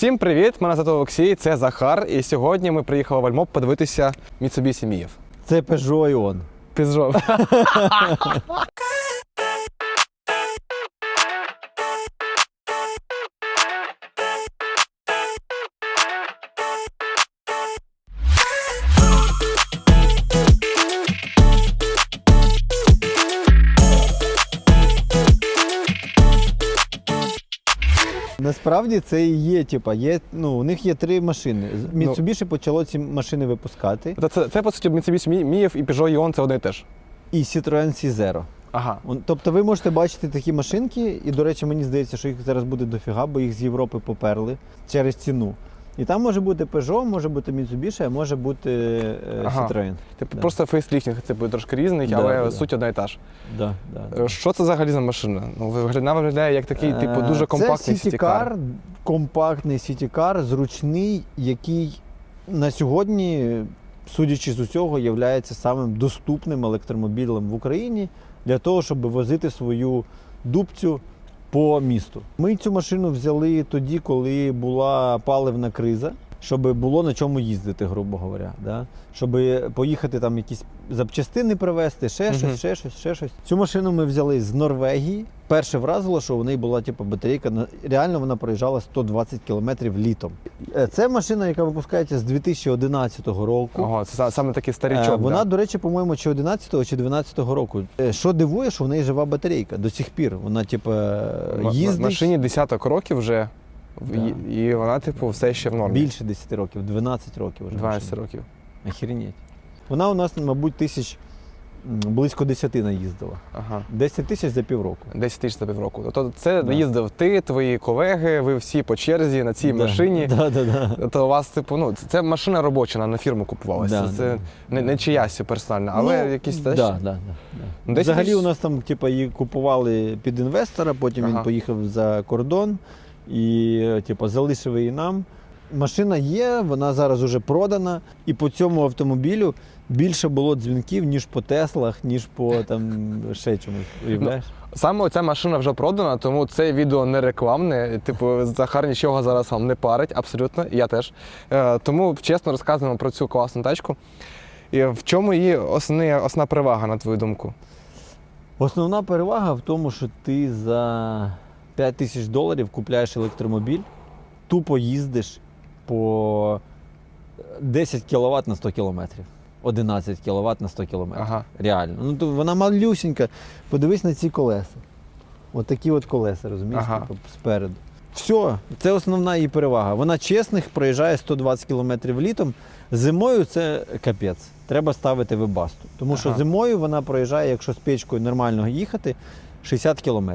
Всім привіт! Мене звати Олексій, це Захар. І сьогодні ми приїхали в Альмоп подивитися Mitsubishi Міїв. Це Peugeot Ion. Пізжов. Насправді це і є, типа, є, ну, у них є три машини. З- Ну. Mitsubishi почало ці машини випускати. Це, це, це, по суті Mitsubishi Мі- і Peugeot Ion це одне і те ж. І Citroen C0. Ага. Тобто ви можете бачити такі машинки, і, до речі, мені здається, що їх зараз буде дофіга, бо їх з Європи поперли через ціну. І там може бути Peugeot, може бути Mitsubishi, а може бути е, Ага. Citroen. Типу Да. просто фейсліфтинг типу, трошки різний, Да, але да, да. суть одна і та ж. Да, да, да. Е, Що це взагалі за машина? Ну, виглядає, виглядає як такий, типу, Е, дуже компактний Це сітікар, компактний сітікар, зручний, який на сьогодні, судячи з усього, є самим доступним електромобілем в Україні для того, щоб возити свою дубцю по місту. Ми цю машину взяли тоді, коли була паливна криза. Щоб було на чому їздити, грубо говоря, да? щоб поїхати там якісь запчастини привезти, ще щось, ще щось, ще щось. Цю машину ми взяли з Норвегії. Перше вразило, що в неї була типу, батарейка. Реально вона проїжджала 120 кілометрів літом. Е, Це машина, яка випускається з 2011 року. Ого, це саме такий Е, старічок. Вона, да. до речі, по-моєму, чи 11 чи 12 року. Е, Що дивує, що в неї жива батарейка до сих пір. Вона, типу, їздить Машині десяток років вже. І, і вона, типу, все ще в нормі. більше 10 років, 12 років вже. 12 машині. років. Охренеть. Вона у нас, мабуть, тисяч близько 10 наїздила. Ага. 10 тисяч за півроку. 10 тисяч за півроку. Тобто це Да. їздив ти, твої колеги, ви всі по черзі на цій Да. машині. Да, да, да. То у вас, типу, ну, це- машина робоча, вона на фірму купувалася. Да, це да. не, не чиясь персональна, але Ну, якісь теж. да, да, да. Ну, Взагалі десь- у нас там, типу, її купували під інвестора, потім Ага. він поїхав за кордон і типу, залишив її нам. Машина є, вона зараз уже продана, і по цьому автомобілю більше було дзвінків, ніж по Теслах, ніж по там ще чомусь. Уявляєш? Саме ця машина вже продана, тому це відео не рекламне. Типу, Захар нічого зараз вам не парить, абсолютно, і я теж. Е, тому чесно розказуємо про цю класну тачку. І в чому її основна, основна перевага, на твою думку? Основна перевага в тому, що ти за 5 тисяч доларів купляєш електромобіль, тупо їздиш по 10 кВт на 100 км. 11 кВт на 100 км. Ага. Реально. Ну, то вона малюсінька. Подивись на ці колеса. От такі от колеса, розумієш, Ага. типу, спереду. Все, це основна її перевага. Вона чесних проїжджає 120 км літом. Зимою це капець. Треба ставити вебасту. Тому що зимою вона проїжджає, якщо з печкою нормально їхати, 60 км.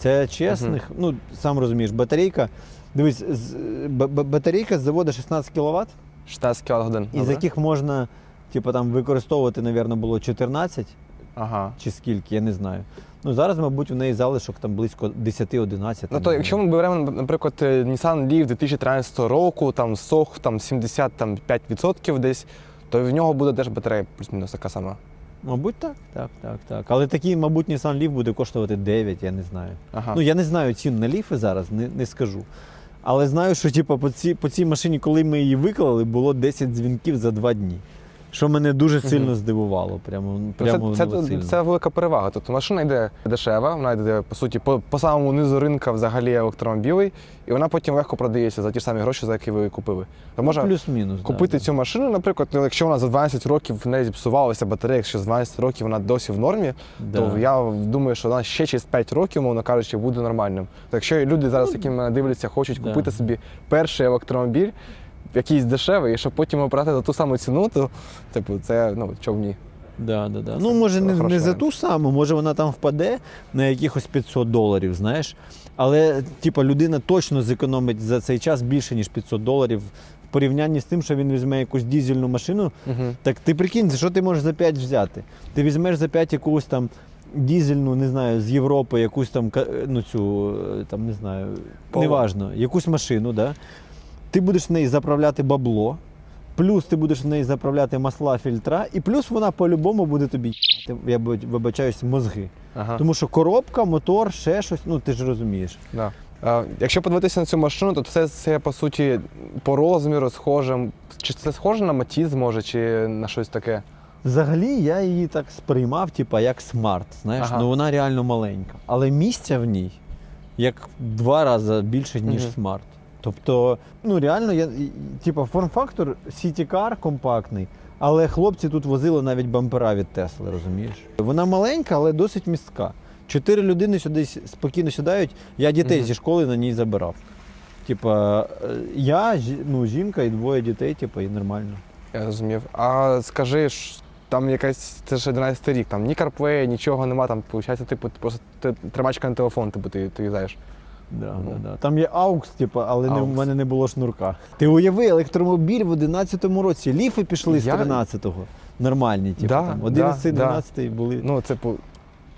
Це чесних, ну сам розумієш, батарейка. Дивись, з- б- б- батарейка з заводу 16 кВт, 16 кВт годин. із яких можна типу, там, використовувати, мабуть, було 14 Ага. чи скільки, я не знаю. Ну зараз, мабуть, у неї залишок там близько 10-11. Ну то якщо ми беремо, наприклад, е, Nissan Leaf 2013 року, там сох там 75% десь, то в нього буде теж батарея плюс-мінус така сама. Мабуть, так, так, так, так. Але такий, мабуть, Nissan Leaf буде коштувати 9, я не знаю. Ага. Ну я не знаю цін на ліфи зараз, не, не скажу. Але знаю, що типу, по, ці, по цій машині, коли ми її виклали, було 10 дзвінків за 2 дні. Що мене дуже сильно здивувало. Прямо, Ну, прямо це, ну, це, сильно. це велика перевага. Тобто машина йде дешева, вона йде по суті по, по самому низу ринка взагалі електромобілей, і вона потім легко продається за ті ж самі гроші, за які ви її купили. То можна Плюс-мінус. купити да, цю машину, наприклад, ну, якщо вона за 12 років в неї зіпсувалася батарея, якщо з 12 років вона досі в нормі, да. то я думаю, що вона ще через 5 років, мовно кажучи, буде нормальним. То якщо люди зараз, які мене дивляться, хочуть Да. купити собі перший електромобіль, якийсь дешевий, і щоб потім обрати за ту саму ціну, то типу це ну чому ні. Да, да, да. Це Ну, може, не, не за ту саму, може вона там впаде на якихось 500 доларів, знаєш. Але, типа, людина точно зекономить за цей час більше, ніж 500 доларів в порівнянні з тим, що він візьме якусь дізельну машину. Угу. Так ти прикинь, що ти можеш за 5 взяти? Ти візьмеш за 5 якусь там дізельну, не знаю, з Європи, якусь там, ну цю, е, там, не знаю, неважно, якусь машину, да? Ти будеш в неї заправляти бабло, плюс ти будеш в неї заправляти масла, фільтра, і плюс вона по-любому буде тобі, я вибачаюсь, мозги. Ага. Тому що коробка, мотор, ще щось, ну ти ж розумієш. Да. Е, Якщо подивитися на цю машину, то це, це по суті по розміру схоже. Чи це схоже на Матіз, може, чи на щось таке? Взагалі я її так сприймав, типа як смарт. Знаєш, Ага. ну вона реально маленька. Але місця в ній як два рази більше, ніж Мгм. смарт. Тобто, ну реально, я, типа форм-фактор Car компактний, але хлопці тут возили навіть бампера від Тесли, розумієш? Вона маленька, але досить містка. Чотири людини сюди спокійно сідають. Я дітей Мгм. зі школи на ній забирав. Типа, е, я, ну, жінка і двоє дітей, типа, і нормально. Я зрозумів. А скажи, там якась це ж 11 рік, там ні CarPlay, нічого нема, там виходить, типу, просто тримачка на телефон, типу, ти, ти їздаєш. Да, Ну. да, да. Там є AUX, типу, але не, в мене не було шнурка. Ти уяви, електромобіль в 11-му році. Ліфи пішли з Я- 13-го. Нормальні, типу, Да, там. да, 11 да. 12 були. Ну, типу,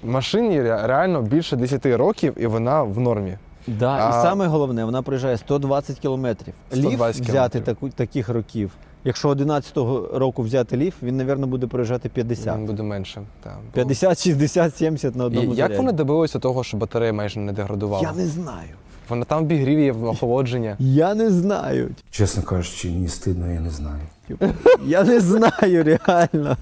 машині реально більше 10 років, і вона в нормі. Да, А- І саме головне, вона проїжджає 120 кілометрів. Ліф 120 взяти таку, таких років. Якщо 11-го року взяти ліф, він, мабуть, буде проїжджати 50. Він буде менше. Та, бо- 50, 60, 70 на І одному як заряді. вони добилися того, що батарея майже не деградувала? Я не знаю. Вона там в обігрів є охолодження. Я не знаю. Чесно кажучи, мені стидно, я не знаю. Я не знаю реально.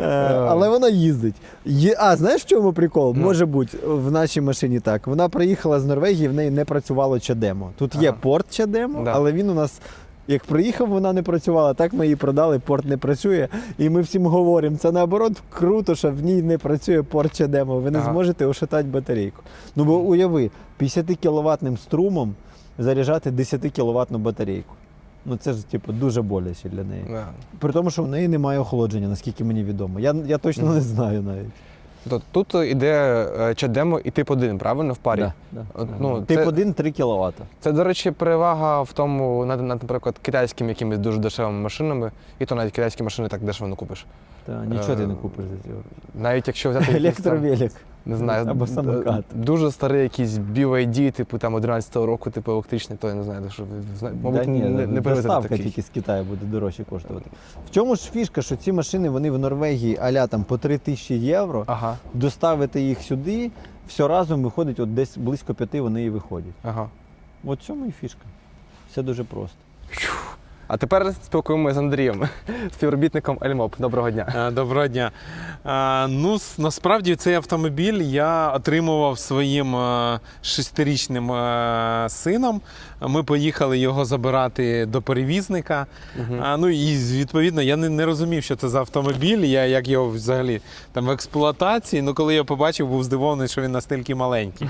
Е, Але вона їздить. Є, а знаєш в чому прикол? Ну. Може бути в нашій машині так. Вона приїхала з Норвегії, в неї не працювало чадемо. Тут є порт чадемо, Да. але він у нас. Як приїхав, вона не працювала. Так ми її продали, порт не працює. І ми всім говоримо, це наоборот круто, що в ній не працює порт чадемо. Ви не Ага. зможете ошатати батарейку. Ну бо уяви, 50 кіловатним струмом заряджати 10 кіловатну батарейку. Ну це ж типу дуже боляче для неї. Да. При тому, що в неї немає охолодження, наскільки мені відомо. Я, я точно не знаю навіть. Тобто Тут іде е, чадемо і тип 1, правильно, в парі? Да, да. От, ну, Тип це- 1 3 кВт. Це, до речі, перевага в тому, над, наприклад, китайським якимись дуже дешевими машинами, і то навіть китайські машини так дешево не купиш. Та нічого ти не Е, купиш за цього. Навіть якщо взяти якийсь там, Електровелик. не знаю, Або д- самокат. дуже старий якийсь BYD, типу там 11-го року, типу електричний, то я не знаю, що ви зна- мабуть, да, ні, не, не привезете доставка такий. тільки з Китаю буде дорожче коштувати. В чому ж фішка, що ці машини вони в Норвегії аля там по 3 тисячі євро, Ага, доставити їх сюди, все разом виходить, от десь близько п'яти вони і виходять. ага. От в цьому і фішка. Все дуже просто. А тепер спілкуємося з Андрієм, співробітником Ельмоп. Доброго дня. Е, Доброго дня. Е, Ну, насправді цей автомобіль я отримував своїм е, шестирічним сином. Ми поїхали його забирати до перевізника. А, ну і відповідно я не, не розумів, що це за автомобіль. Я як його взагалі там в експлуатації. Ну, коли я побачив, був здивований, що він настільки маленький.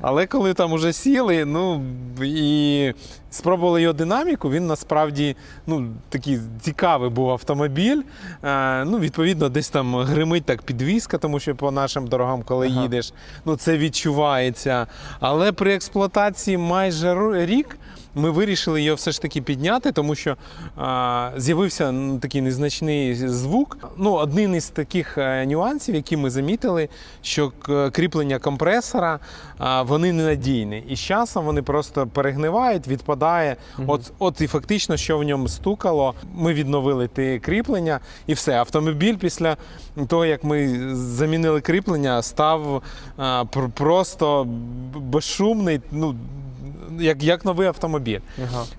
Але коли там уже сіли, ну і спробували його динаміку, він насправді ну, такий цікавий був автомобіль. Е, ну, відповідно, десь там гримить так підвізка, тому що по нашим дорогам, коли Ага. їдеш, ну це відчувається. Але при експлуатації майже ру- рік. Ми вирішили його все ж таки підняти, тому що а, з'явився ну, такий незначний звук. Ну, один із таких е, нюансів, які ми замітили, що кріплення компресора а, вони ненадійні. І з часом вони просто перегнивають, відпадає. От, от і фактично, що в ньому стукало, ми відновили те кріплення, і все. Автомобіль після того, як ми замінили кріплення, став а, пр- просто безшумний. Ну, як, як новий автомобіль.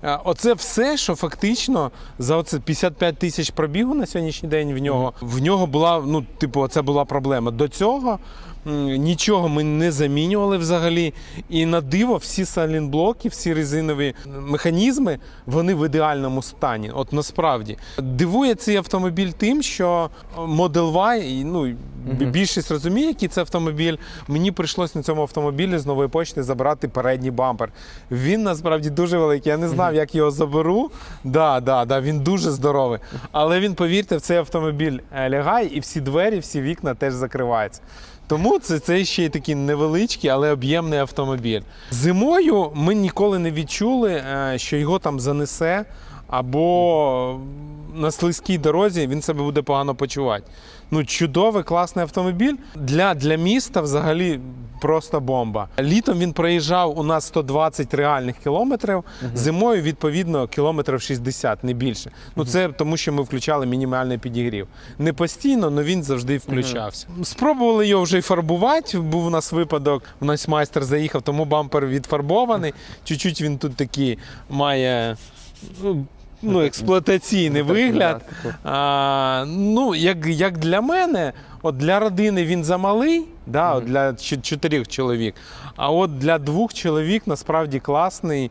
Ага. Оце все, що фактично за оце 55 тисяч пробігу на сьогоднішній день в нього. В нього була, ну, типу, це була проблема. До цього нічого ми не замінювали взагалі. І на диво, всі салінблоки, всі резинові механізми, вони в ідеальному стані. От насправді. Дивує цей автомобіль тим, що Model Y, ну, більшість розуміє, який це автомобіль. Мені прийшлось на цьому автомобілі з нової почти забирати передній бампер. Він насправді дуже великий. Я не знав, як його заберу. Да, да, да, він дуже здоровий. Але він, повірте, в цей автомобіль е, лягає, і всі двері, всі вікна теж закриваються. Тому це, це ще й такий невеличкий, але об'ємний автомобіль. Зимою ми ніколи не відчули, е, що його там занесе. або на слизькій дорозі він себе буде погано почувати. Ну, чудовий, класний автомобіль. Для, для міста взагалі просто бомба. Літом він проїжджав у нас 120 реальних кілометрів, зимою, відповідно, кілометрів 60, не більше. Ну, це тому, що ми включали мінімальний підігрів. Не постійно, але він завжди включався. Спробували його вже й фарбувати. Був у нас випадок, у нас майстер заїхав, тому бампер відфарбований. Чуть-чуть він тут такий має. ну, Ну, експлуатаційний вигляд. типу. А, ну, як, як для мене, от для родини він замалий, да, от для чотирьох чоловік. А от для двох чоловік насправді класний,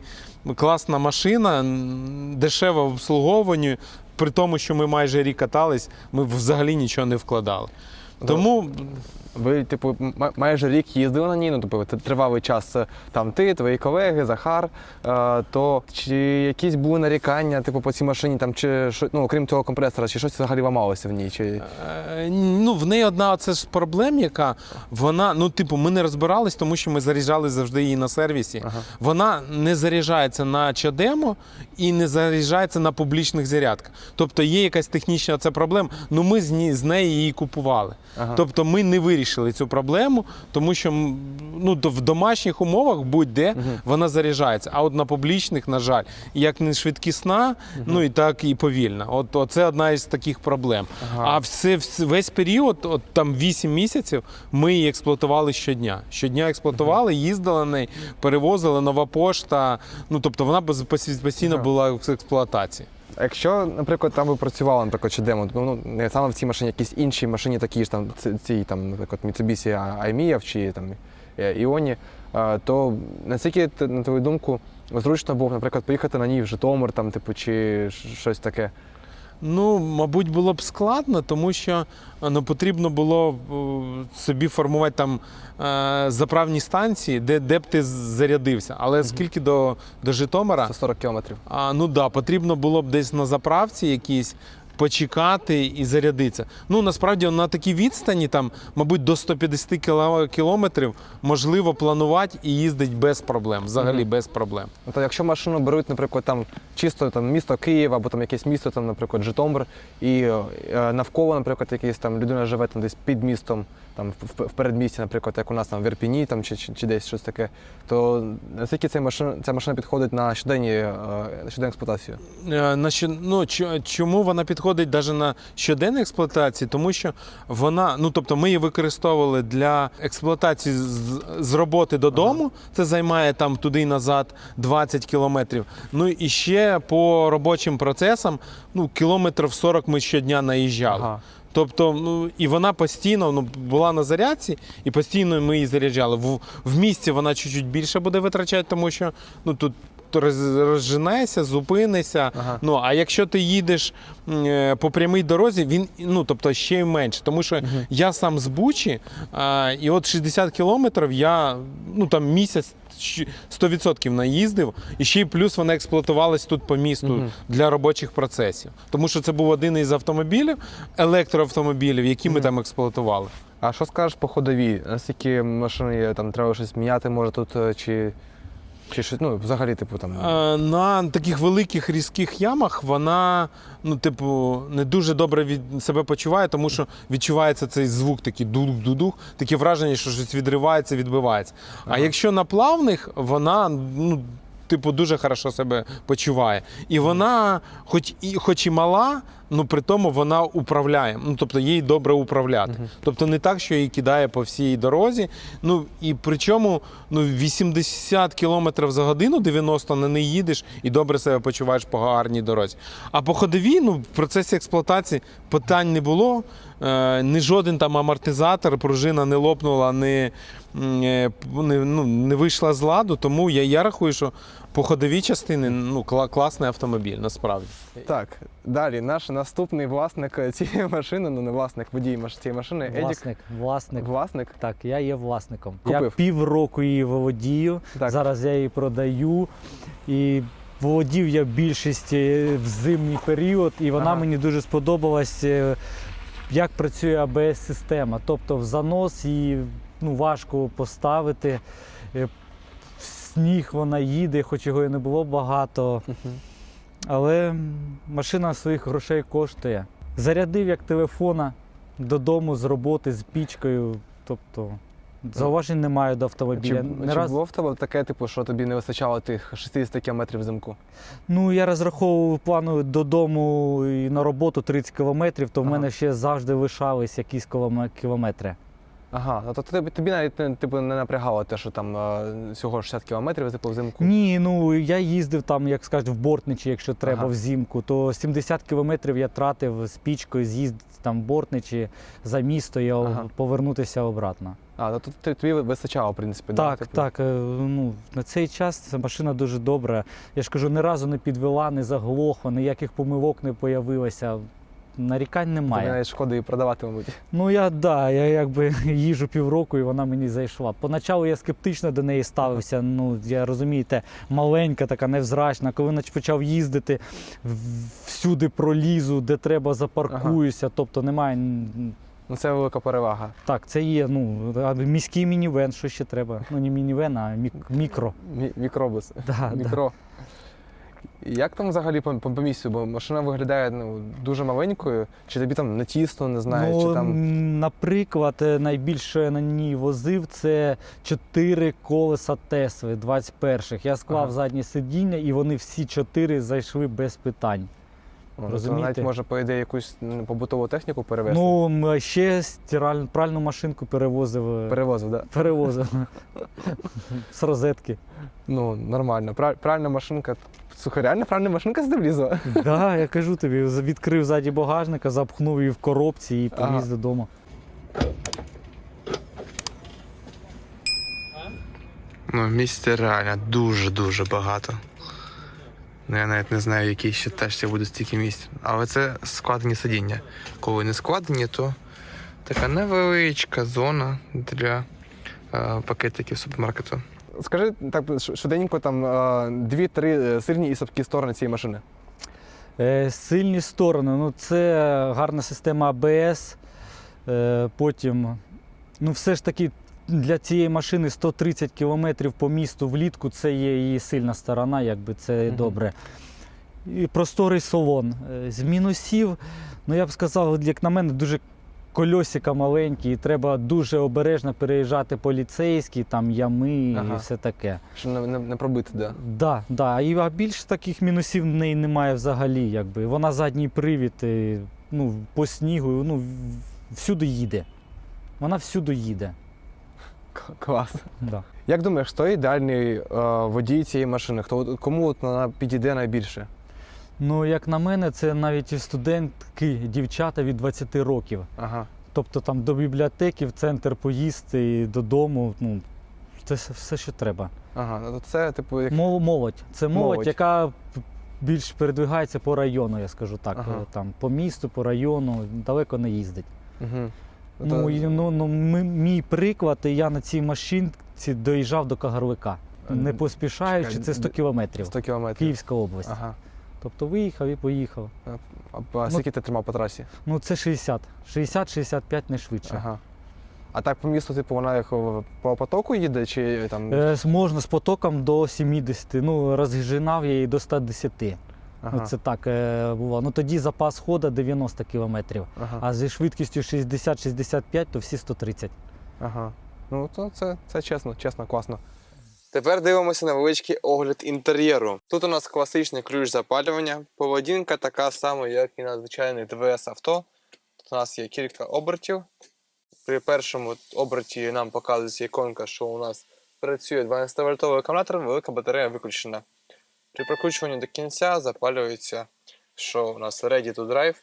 класна машина, м, дешева в обслуговуванні. При тому, що ми майже рік катались, ми взагалі нічого не вкладали. Тому Ви, типу, майже рік їздили на ній, ну, тобто тривалий час е, там ти, твої колеги, Захар. Е, то чи якісь були нарікання, типу, по цій машині, там, чи ну, окрім цього компресора, чи щось взагалі ламалося в ній? Чи... Е, Ну, в неї одна оце ж проблем, яка вона, ну, типу, ми не розбирались, тому що ми заряджали завжди її на сервісі. Ага. Вона не заряджається на чадемо і не заряджається на публічних зарядках. Тобто є якась технічна оце проблема, ну ми з, з неї її купували. Ага. Тобто ми не вирішили цю проблему, тому що ну, в домашніх умовах будь-де вона заряджається. А от на публічних, на жаль, як не швидкісна, ну і так і повільна. От, от це одна із таких проблем. Ага. А все, весь період, от там 8 місяців, ми її експлуатували щодня. Щодня експлуатували, їздили на неї, перевозили нова пошта. Ну тобто вона постійно була в експлуатації. А Якщо, наприклад, там ви працювали, наприклад, чи демо, ну, ну, не саме в цій машині, якісь інші машині, такі ж там, цій, там, наприклад, Mitsubishi Аймія чи там е, Іоні, е, то наскільки, на твою думку, зручно було, наприклад, поїхати на ній в Житомир, там, типу, чи щось таке? Ну, мабуть, було б складно, тому що е, ну, потрібно було е, собі формувати там е, заправні станції, де, де б ти зарядився. Але скільки до, до Житомира, 140 кілометрів. а, ну да, потрібно було б десь на заправці якійсь почекати і зарядитися. Ну, насправді на такій відстані, там, мабуть, до 150 кіло- кілометрів можливо планувати і їздити без проблем, взагалі Мгм. без проблем. Тобто, якщо машину беруть, наприклад, там чисто там місто Київ або там якесь місто, там, наприклад, Житомир, і е, навколо, наприклад, якийсь там людина живе там десь під містом, там в, передмісті, наприклад, як у нас там в Ірпіні там, чи, чи, чи десь щось таке, то наскільки ця машина, ця машина підходить на щоденні, е, щоденну експлуатацію? Е, На що, ну, чо- чому вона підходить навіть на щоденну експлуатацію? Тому що вона, ну тобто, ми її використовували для експлуатації з, з роботи додому. Це займає там туди і назад 20 кілометрів. Ну і ще по робочим процесам, ну, кілометрів 40 ми щодня наїжджали. Ага. Тобто, ну і вона постійно ну, була на зарядці, і постійно ми її заряджали. В, в місті вона чуть-чуть більше буде витрачати, тому що ну тут. Роз- Розженешся, зупинися. Ага. Ну а якщо ти їдеш е, по прямій дорозі, він ну тобто ще й менше. Тому що я сам з Бучі, а, і от 60 кілометрів я ну там місяць 100% наїздив, і ще й плюс вона експлуатувалась тут по місту Мгм. для робочих процесів. Тому що це був один із автомобілів, електроавтомобілів, які ми там експлуатували. А що скажеш по ходовій? Наскільки машини там треба щось міняти, може тут, е, чи, чи щось, ну, взагалі, типу там. Е, На таких великих різких ямах вона, ну, типу, не дуже добре від себе почуває, тому що відчувається цей звук, такий дух-дудух, таке враження, що щось відривається, відбивається. А якщо на плавних, вона, ну. Типу, дуже хорошо себе почуває. І вона, хоч і хоч і мала, ну при тому вона управляє. Ну тобто їй добре управляти. Мгм. Тобто не так, що її кидає по всій дорозі. Ну і причому ну, 80 км за годину, 90 на неї їдеш і добре себе почуваєш по гарній дорозі. А по ходовій, ну, в процесі експлуатації питань не було. Е, ні жоден там амортизатор, пружина не лопнула, не, е, не, ну, не вийшла з ладу. Тому я, я рахую, що по ходовій частині ну, класний автомобіль, насправді. Так, далі, наш наступний власник е, цієї машини, ну не власник, водій цієї машини, Едік. Власник, власник. Власник. Так, я є власником. Купив. Я півроку її володію. Так. Зараз я її продаю. І володів я більшість е, в зимній період, і вона Ага. мені дуже сподобалась, е, як працює АБС-система. Тобто в занос її ну, важко поставити. Сніг вона їде, хоч його і не було багато. Але машина своїх грошей коштує. Зарядив як телефона додому з роботи з пічкою. Тобто зауважень немає до автомобіля. Чи, Не чи раз... було в тебе таке, типу, що тобі не вистачало тих 60 кілометрів взимку? Ну, я розраховував плану додому і на роботу 30 кілометрів, то в Ага. мене ще завжди лишались якісь кіломе- кілометри. Ага, ну то тобі, тобі навіть не, типу, не напрягало те, що там е, всього 60 кілометрів типу, взимку. Ні, ну я їздив там, як скажуть, в Бортничі, якщо треба, Ага. взимку, то 70 кілометрів я тратив з пічкою, з'їздити там в Бортничі за місто і Ага. повернутися обратно. А, ну то тобі вистачало, в принципі, да, Так, типу? так. е, Ну, на цей час ця машина дуже добра. Я ж кажу, ні разу не підвела, не заглохла, ніяких помилок не появилося. Нарікань Тобі немає. навіть шкода її продавати, мабуть. Ну я да, я якби їжу півроку і вона мені зайшла. Поначалу я скептично до неї ставився. Ну я розумієте, маленька, така невзрачна. Коли почав їздити, всюди пролізу, де треба, запаркуюся. Тобто немає. Ну це велика перевага. Так, це є ну міський мінівен, що ще треба. Ну не мінівен, а мік- мікро. Мі- мікробус. Да, да. Як там взагалі по, по, по місцю? Бо машина виглядає ну, дуже маленькою, чи тобі там не тісно, не знаю, ну, чи там. Наприклад, найбільше я на ній возив це чотири колеса Тесли 21-х. Я склав Ага. заднє сидіння, і вони всі чотири зайшли без питань. О, ну, то розумієте? навіть може, по ідеї, якусь побутову техніку перевезти. Ну, ще стиральну пральну машинку перевозив. е, Перевозив, так? Да? Перевозив з розетки. Ну, нормально. Пральна машинка. Слухай, реально пральна машинка з влізла? Так, да, я кажу тобі, відкрив ззаді багажника, запхнув її в коробці і Ага. додому. Ну, місця реально дуже-дуже багато. Ну, я навіть не знаю, в якій ще тачці буде стільки місць. Але це складені сидіння. Коли не складені, то така невеличка зона для е, пакетиків супермаркету. Скажи так швиденько, там дві-три е, сильні і слабкі сторони цієї машини. Е, Сильні сторони. Ну, це гарна система АБС. Е, Потім, ну, все ж таки, для цієї машини 130 км по місту влітку це є її сильна сторона, якби це Мгм. добре. І просторий салон. З мінусів, ну я б сказав, як на мене, дуже кольосика маленькі, і треба дуже обережно переїжджати поліцейські, там ями Ага. і все таке. Що не, не, не пробити, да. Да, да. І а більш таких мінусів в неї немає взагалі. Якби. Вона задній привід, і, ну, по снігу, ну, всюди їде. Вона всюди їде. Клас. Да. Як думаєш, хто ідеальний е, водій цієї машини? Хто кому от вона підійде найбільше? Ну, як на мене, це навіть і студентки, дівчата від 20 років. Ага. Тобто там до бібліотеки, в центр поїсти і додому. Ну, це все- що треба. Ага. Ну, це, типу, як Мол- Молодь. Це молодь, Молодь. яка більш передвигається по району, я скажу так. Ага. Там, по місту, по району, далеко не їздить. Угу. Ну, і, ну, ну ми- мій приклад, я на цій машинці доїжджав до Кагарлика. Не поспішаючи, чекай, це 100 кілометрів. 100 кілометрів. Київська область. Ага. Тобто виїхав і поїхав. А, а скільки ти тримав по трасі? Ну це 60. 60-65 не швидше. Ага. А так по місту, типу, вона як по потоку їде, чи там. Е, можна з потоком до 70. Ну, розжинав я її до 110. Ага. Ну, це так е, було. Ну тоді запас хода 90 кілометрів. Ага. А зі швидкістю 60-65, то всі 130. Ага. Ну, то це, це чесно, чесно, класно. Тепер дивимося на величкий огляд інтер'єру. Тут у нас класичний ключ запалювання, поведінка така сама, як і на звичайний ДВС авто. Тут у нас є кілька обертів. При першому оберті нам показується іконка, що у нас працює 12-вольтовий акумулятор, велика батарея виключена. При прокручуванні до кінця запалюється, що у нас ready to drive,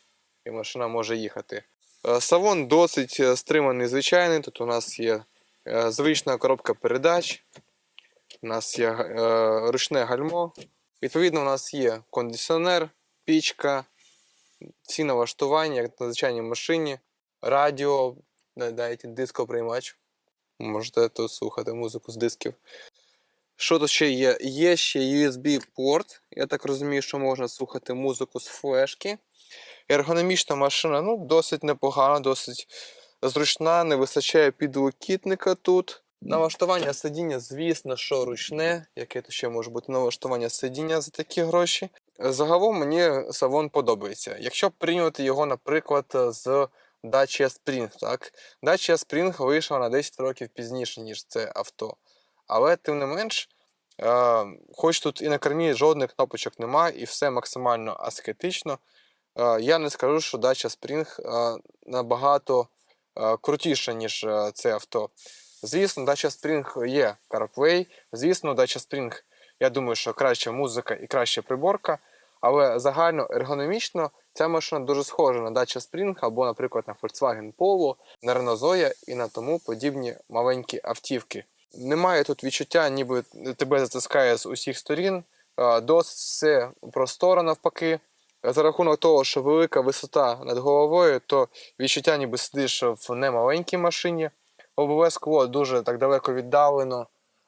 і машина може їхати. Е, Салон досить е, стриманий, звичайний. Тут у нас є е, звична коробка передач, у нас є е, ручне гальмо. Відповідно, у нас є кондиціонер, пічка, всі налаштування, як на звичайній машині, радіо, на- навіть дископриймач. Можете тут слухати музику з дисків. Що тут ще є? Є ще USB-порт. Я так розумію, що можна слухати музику з флешки. Ергономічна машина ну, досить непогана, досить зручна, не вистачає підлокітника тут. Налаштування сидіння, звісно, що ручне, яке то ще може бути налаштування сидіння за такі гроші. Загалом мені салон подобається. Якщо порівнювати його, наприклад, з Dacia Spring, так? Dacia Spring вийшла на 10 років пізніше, ніж це авто. Але тим не менш, е, хоч тут і на кермі жодних кнопочок немає, і все максимально аскетично, е, я не скажу, що Dacia Spring е, набагато е, крутіша, ніж це авто. Звісно, Dacia Spring є CarPlay, звісно, Dacia Spring, я думаю, що краща музика і краща приборка, але загально ергономічно ця машина дуже схожа на Dacia Spring або, наприклад, на Volkswagen Polo, на Renault Zoe і на тому подібні маленькі автівки. Немає тут відчуття, ніби тебе затискає з усіх сторін. Досить все просторо навпаки. За рахунок того, що велика висота над головою, то відчуття, ніби сидиш в немаленькій машині. Лобове скло дуже так далеко віддалено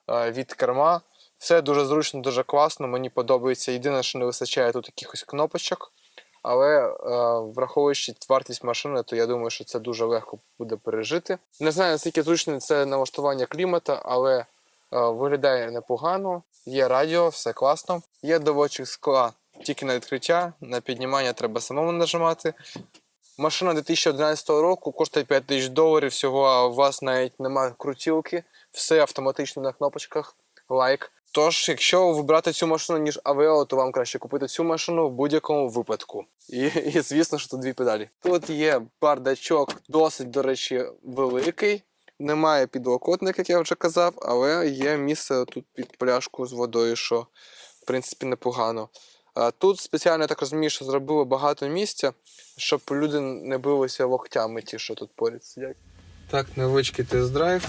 е, від керма. Все дуже зручно, дуже класно. Мені подобається. Єдине, що не вистачає тут якихось кнопочок. Але е, враховуючи вартість машини, то я думаю, що це дуже легко буде пережити. Не знаю, наскільки зручне це налаштування клімата, але е, виглядає непогано. Є радіо, все класно. Є доводчик скла тільки на відкриття, на піднімання треба самому нажимати. Машина 2011 року коштує 5 тисяч доларів всього, а у вас навіть немає крутілки, все автоматично на кнопочках, лайк. Тож, якщо вибрати цю машину, ніж Авео, то вам краще купити цю машину в будь-якому випадку. І, і звісно, що тут дві педалі. Тут є бардачок, досить, до речі, великий. Немає підлокотника, як я вже казав, але є місце тут під пляшку з водою, що в принципі непогано. Тут спеціально я так розумію, що зробили багато місця, щоб люди не билися локтями, ті, що тут поряд сидять. Так, невеличкий тест-драйв.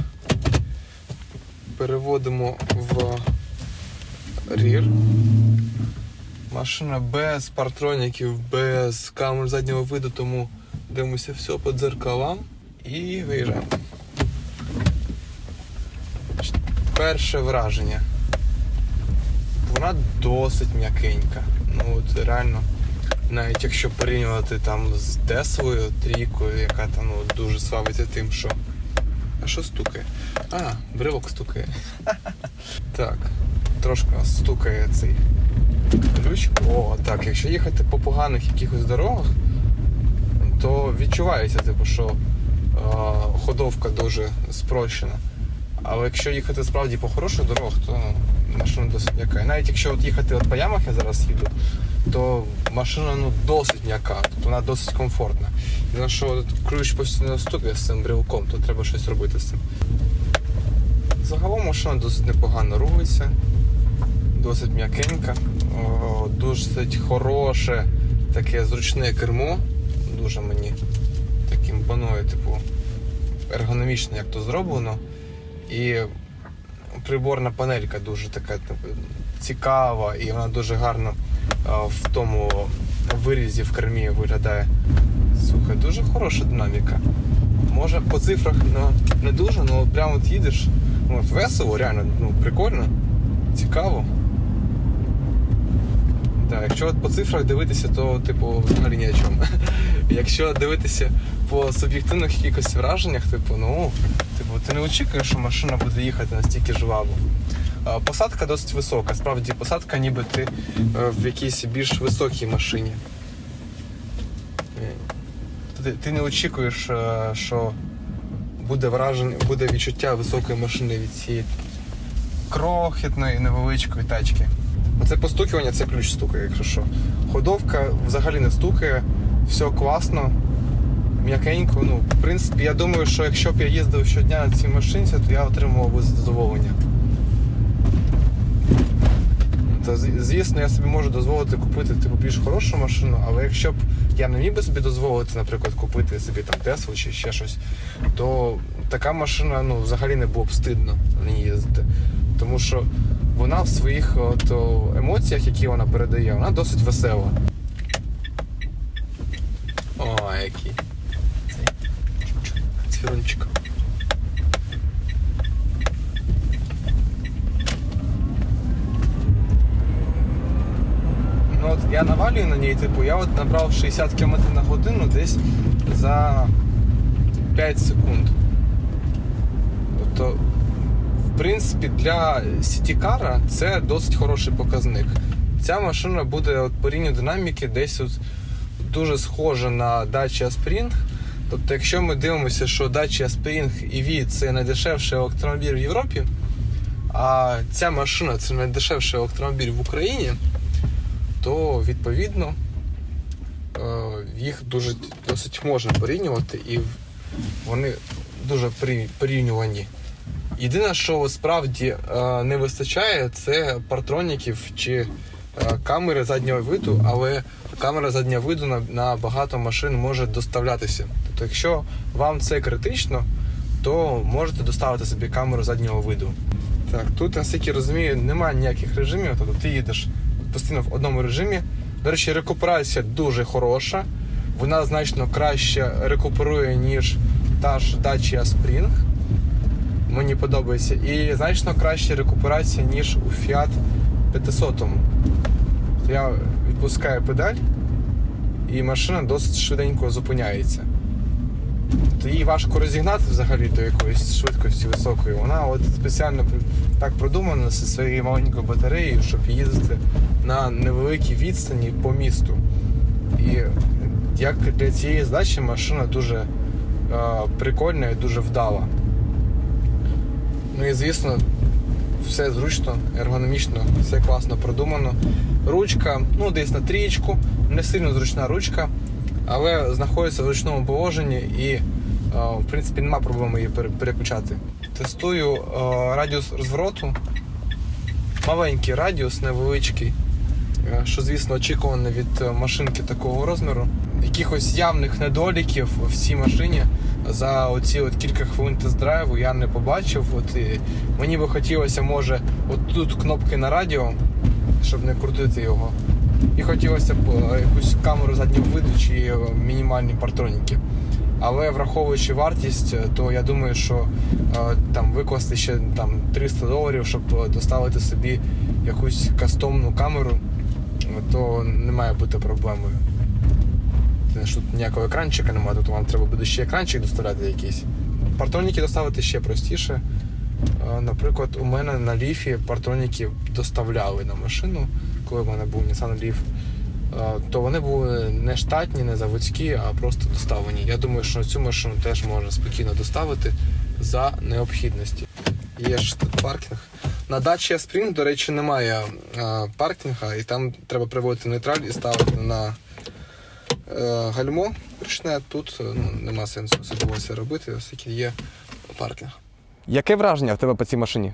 Переводимо в рір. Машина без партроніків, без камер заднього виду, тому дивимося все по дзеркалам і виїжджаємо. Перше враження. Вона досить м'якенька. Ну от реально, навіть якщо порівнювати там з Теслою, трійкою, яка там ну, дуже славиться тим, що. А що стукає? А, брелок стукає. Так, трошки стукає цей ключ. О, так, якщо їхати по поганих якихось дорогах, то відчувається, типу, що е, ходовка дуже спрощена. Але якщо їхати справді по хороших дорогах, то машина досить м'яка. І навіть якщо от їхати от по ямах, я зараз їду, то машина ну, досить м'яка, тобто вона досить комфортна. І що ключ постійно стукає з цим брелком, то треба щось робити з цим. Загалом машина досить непогано рухається, досить м'якенька, досить хороше, таке зручне кермо. Дуже мені таким панує, типу, ергономічно, як то зроблено. І приборна панелька дуже така типу, цікава, і вона дуже гарно в тому вирізі в кермі виглядає. Слухай, дуже хороша динаміка. Може по цифрах ну, не дуже, але прямо от їдеш. Ну, весело, реально, ну, прикольно, цікаво. Так, якщо от по цифрах дивитися, то типу взагалі ні о чому. Якщо дивитися по суб'єктивних якихось враженнях, типу, ну, ти не очікуєш, що машина буде їхати настільки жваво. Посадка досить висока. Справді посадка, ніби ти е, в якійсь більш високій машині. Е, Ти, ти не очікуєш, е, що буде враження, буде відчуття високої машини від цієї крохітної невеличкої тачки. Оце постукування, це ключ стукає, якщо що. Ходовка взагалі не стукає, все класно, м'якенько. Ну, в принципі, я думаю, що якщо б я їздив щодня на цій машинці, то я отримував би задоволення. Та, звісно, я собі можу дозволити купити типу, більш хорошу машину, але якщо б я не міг би собі дозволити, наприклад, купити собі там Теслу чи ще щось, то така машина ну, взагалі не було б стидно на ній їздити. Тому що вона в своїх от, емоціях, які вона передає, вона досить весела. О, який. Цей. Ну от я навалюю на ній, типу, я от набрав 60 км на годину десь за 5 секунд. Тобто в принципі, для сітікара це досить хороший показник. Ця машина буде от, по рівню динаміки десь от, дуже схожа на Dacia Spring. Тобто, якщо ми дивимося, що Dacia Spring EV це найдешевший електромобіль в Європі, а ця машина це найдешевший електромобіль в Україні, то відповідно е, їх дуже досить можна порівнювати, і вони дуже порівнювані. Єдине, що справді е, не вистачає, це партроніків чи е, камери заднього виду, але камера заднього виду на, на багато машин може доставлятися. Тобто, якщо вам це критично, то можете доставити собі камеру заднього виду. Так, тут, наскільки розумію, немає ніяких режимів, тобто ти їдеш постійно в одному режимі. До речі, рекуперація дуже хороша. Вона значно краще рекуперує, ніж та ж Dacia Spring. Мені подобається. І значно краще рекуперація, ніж у Fiat 500. Я відпускаю педаль, і машина досить швиденько зупиняється. То її важко розігнати взагалі до якоїсь швидкості високої. Вона от спеціально так продумана зі своєю маленькою батареєю, щоб їздити на невеликій відстані по місту. І як для цієї задачі машина дуже е, прикольна і дуже вдала. Ну і звісно, все зручно, ергономічно, все класно продумано. Ручка, ну десь на трієчку, не сильно зручна ручка, але знаходиться в ручному положенні і, е, в принципі, нема проблеми її переключати. Тестую е, радіус розвороту. Маленький радіус, невеличкий, е, що, звісно, очікувано від машинки такого розміру. Якихось явних недоліків в цій машині за оці от кілька хвилин тест-драйву я не побачив. От, і мені би хотілося, може, от тут кнопки на радіо, щоб не крутити його. І хотілося б е, якусь камеру заднього виду чи е, мінімальні партроніки. Але враховуючи вартість, е, то я думаю, що там викласти ще там 300 доларів, щоб доставити собі якусь кастомну камеру, то не має бути проблемою. Тут ніякого екранчика немає, то вам треба буде ще екранчик доставляти якийсь. Партроніки доставити ще простіше. Наприклад, у мене на ліфі партроніки доставляли на машину, коли в мене був Nissan Leaf. Е, То вони були не штатні, не заводські, а просто доставлені. Я думаю, що цю машину теж можна спокійно доставити за необхідності. Є ж тут паркінг. На Dacia Spring, до речі, немає е, паркінга, і там треба приводити нейтраль і ставити на е, гальмо ручне. Тут ну, нема сенсу це робити, оскільки є паркінг. Яке враження в тебе по цій машині?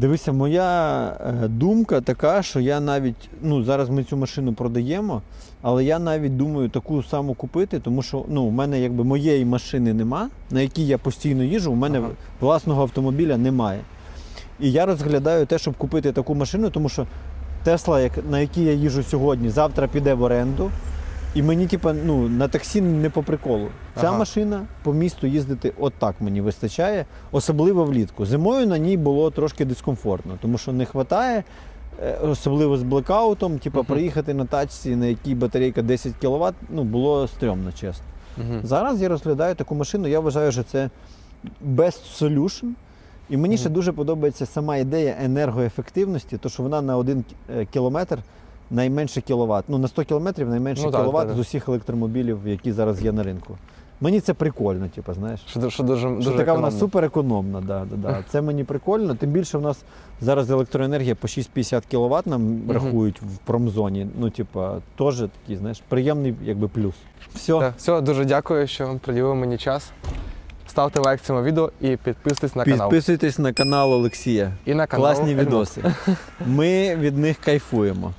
Дивися, моя е, думка така, що я навіть, ну зараз ми цю машину продаємо, але я навіть думаю таку саму купити, тому що ну, у мене якби моєї машини нема, на якій я постійно їжджу, у мене Ага. власного автомобіля немає. І я розглядаю те, щоб купити таку машину, тому що Тесла, на якій я їжджу сьогодні, завтра піде в оренду. І мені, типа, ну, на таксі не по приколу. Ця Ага. машина по місту їздити отак мені вистачає, особливо влітку. Зимою на ній було трошки дискомфортно, тому що не вистачає, особливо з блекаутом, типа, Мгм. приїхати на тачці, на якій батарейка 10 кВт, ну, було стрьомно, чесно. Угу. Зараз я розглядаю таку машину, я вважаю, що це best solution. І мені ще дуже подобається сама ідея енергоефективності, то що вона на один е, кілометр найменше кіловат. Ну, на 100 кілометрів найменше Ну, так, кіловат так, з усіх електромобілів, які зараз є на ринку. Мені це прикольно, типу, знаєш. Що, що дуже, Що дуже така вона економно. супер економна, да, да, да. Це мені прикольно. Тим більше в нас зараз електроенергія по 6,50 кВт нам рахують в промзоні. Ну, типа, теж такий, знаєш, приємний якби плюс. Все. Так, все, дуже дякую, що приділили мені час. Ставте лайк цьому відео і підписуйтесь на канал. Підписуйтесь на канал Олексія. І на канал Класні відоси. Ми від них кайфуємо.